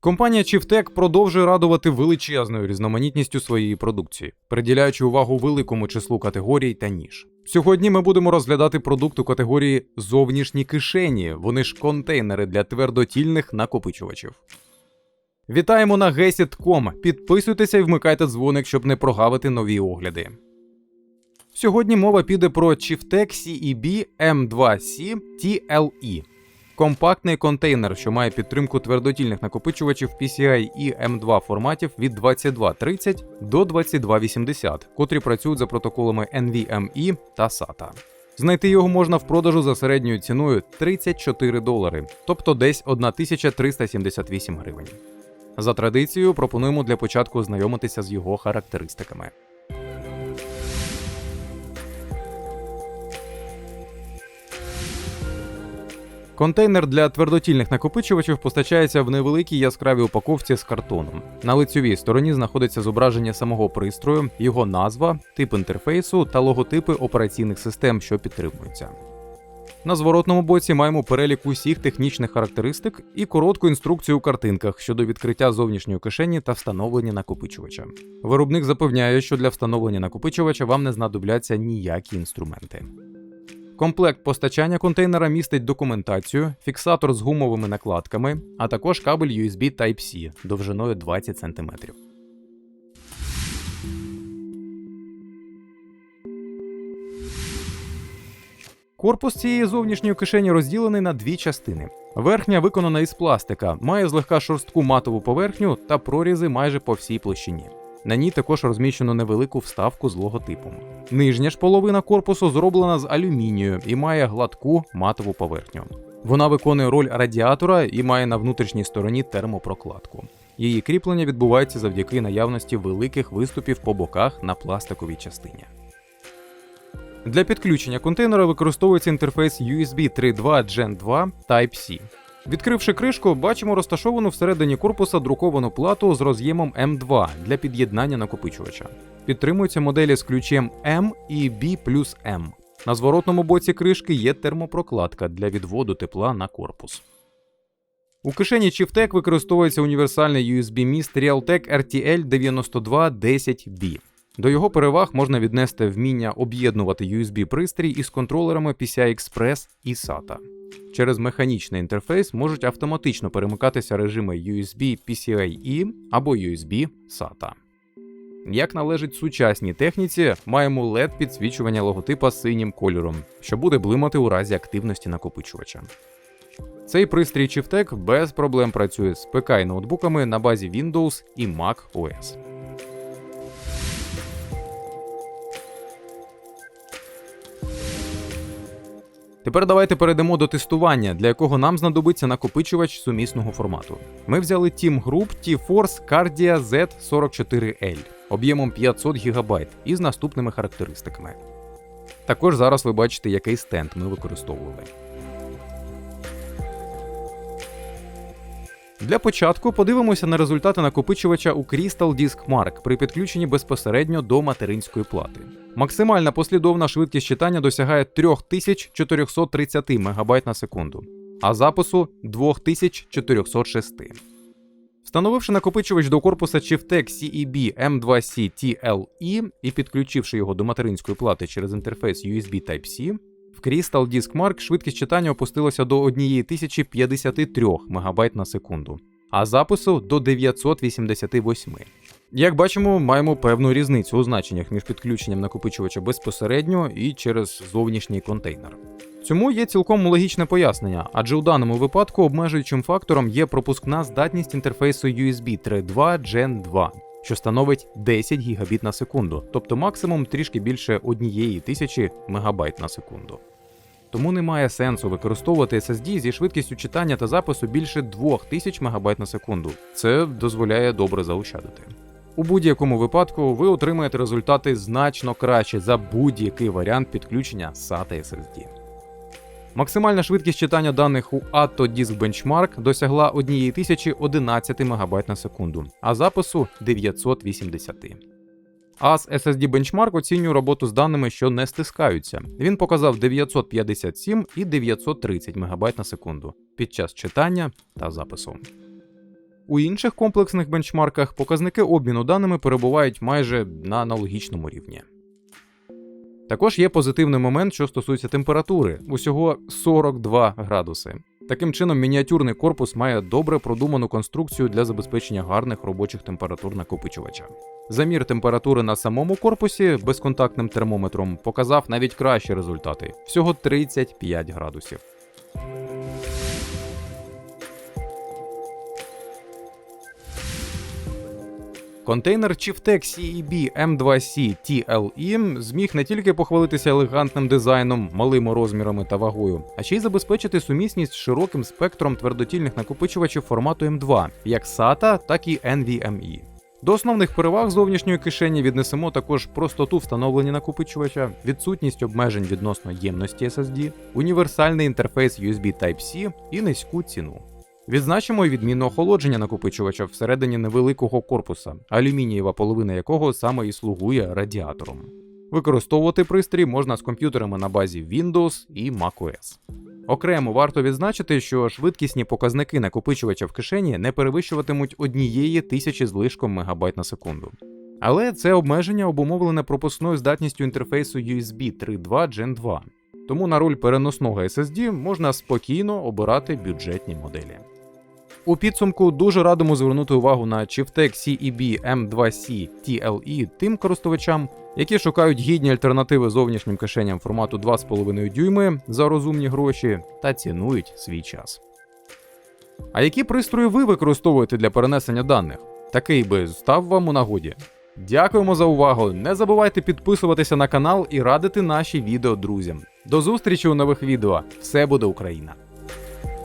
Компанія Chieftec продовжує радувати величезною різноманітністю своєї продукції, приділяючи увагу великому числу категорій та ніж. Сьогодні ми будемо розглядати продукт у категорії зовнішні кишені. Вони ж контейнери для твердотільних накопичувачів. Вітаємо на Gesit.com. Підписуйтеся і вмикайте дзвоник, щоб не прогавити нові огляди. Сьогодні мова піде про Chieftec CEB M2C TLE. Компактний контейнер, що має підтримку твердотільних накопичувачів PCI і M2 форматів від 2230 до 2280, котрі працюють за протоколами NVMe та SATA. Знайти його можна в продажу за середньою ціною 34 долари, тобто десь 1378 гривень. За традицією пропонуємо для початку ознайомитися з його характеристиками. Контейнер для твердотільних накопичувачів постачається в невеликій яскравій упаковці з картоном. На лицьовій стороні знаходиться зображення самого пристрою, його назва, тип інтерфейсу та логотипи операційних систем, що підтримуються. На зворотному боці маємо перелік усіх технічних характеристик і коротку інструкцію у картинках щодо відкриття зовнішньої кишені та встановлення накопичувача. Виробник запевняє, що для встановлення накопичувача вам не знадобляться ніякі інструменти. Комплект постачання контейнера містить документацію, фіксатор з гумовими накладками, а також кабель USB Type-C довжиною 20 см. Корпус цієї зовнішньої кишені розділений на дві частини. Верхня виконана із пластика, має злегка шорстку матову поверхню та прорізи майже по всій площині. На ній також розміщено невелику вставку з логотипом. Нижня ж половина корпусу зроблена з алюмінію і має гладку матову поверхню. Вона виконує роль радіатора і має на внутрішній стороні термопрокладку. Її кріплення відбувається завдяки наявності великих виступів по боках на пластиковій частині. Для підключення контейнера використовується інтерфейс USB 3.2 Gen 2 Type-C. Відкривши кришку, бачимо розташовану всередині корпуса друковану плату з роз'ємом M2 для під'єднання накопичувача. Підтримуються моделі з ключем M і B плюс M. На зворотному боці кришки є термопрокладка для відводу тепла на корпус. У кишені Chieftec використовується універсальний USB-міст Realtek RTL 9210B. До його переваг можна віднести вміння об'єднувати USB-пристрій із контролерами PCI Express і SATA. Через механічний інтерфейс можуть автоматично перемикатися режими USB PCIe або USB SATA. Як належить сучасній техніці, маємо LED підсвічування логотипа синім кольором, що буде блимати у разі активності накопичувача. Цей пристрій Chieftec без проблем працює з ПК і ноутбуками на базі Windows і Mac OS. Тепер давайте перейдемо до тестування, для якого нам знадобиться накопичувач сумісного формату. Ми взяли Team Group T-Force Cardia Z44L об'ємом 500 ГБ із наступними характеристиками. Також зараз ви бачите, який стенд ми використовували. Для початку подивимося на результати накопичувача у Crystal Disk Mark при підключенні безпосередньо до материнської плати. Максимальна послідовна швидкість читання досягає 3430 МБ на секунду, а запису 2406. Встановивши накопичувач до корпуса Chieftec CEB M2C TLE і підключивши його до материнської плати через інтерфейс USB Type-C, в Crystal Disk Mark швидкість читання опустилася до 1053 МБ на секунду, а запису до 988. Як бачимо, маємо певну різницю у значеннях між підключенням накопичувача безпосередньо і через зовнішній контейнер. Цьому є цілком логічне пояснення, адже у даному випадку обмежуючим фактором є пропускна здатність інтерфейсу USB 3.2 Gen 2, що становить 10 Гбіт на секунду, тобто максимум трішки більше 1000 МБ на секунду. Тому немає сенсу використовувати SSD зі швидкістю читання та запису більше 2000 МБ на секунду. Це дозволяє добре заощадити. У будь-якому випадку ви отримаєте результати значно краще за будь-який варіант підключення SATA SSD. Максимальна швидкість читання даних у ATO Disk Benchmark досягла 1011 МБ на секунду, а запису 980. AS SSD Benchmark оцінює роботу з даними, що не стискаються. Він показав 957 і 930 МБ на секунду під час читання та запису. У інших комплексних бенчмарках показники обміну даними перебувають майже на аналогічному рівні. Також є позитивний момент, що стосується температури усього 42 градуси. Таким чином, мініатюрний корпус має добре продуману конструкцію для забезпечення гарних робочих температур накопичувача. Замір температури на самому корпусі безконтактним термометром показав навіть кращі результати всього 35 градусів. Контейнер Chieftec CEB M2C TLE зміг не тільки похвалитися елегантним дизайном, малими розмірами та вагою, а ще й забезпечити сумісність з широким спектром твердотільних накопичувачів формату M2, як SATA, так і NVMe. До основних переваг зовнішньої кишені віднесемо також простоту встановлення накопичувача, відсутність обмежень відносно ємності SSD, універсальний інтерфейс USB Type-C і низьку ціну. Відзначимо й відмінне охолодження накопичувача всередині невеликого корпуса, алюмінієва половина якого саме і слугує радіатором. Використовувати пристрій можна з комп'ютерами на базі Windows і macOS. Окремо варто відзначити, що швидкісні показники накопичувача в кишені не перевищуватимуть однієї тисячі з лишком мегабайт на секунду. Але це обмеження обумовлене пропускною здатністю інтерфейсу USB 3.2 Gen 2, тому на роль переносного SSD можна спокійно обирати бюджетні моделі. У підсумку дуже радимо звернути увагу на Chieftec CEB M2C TLE тим користувачам, які шукають гідні альтернативи зовнішнім кишеням формату 2,5 дюйми за розумні гроші та цінують свій час. А які пристрої ви використовуєте для перенесення даних? Такий би став вам у нагоді. Дякуємо за увагу! Не забувайте підписуватися на канал і радити наші відео друзям. До зустрічі у нових відео! Все буде Україна!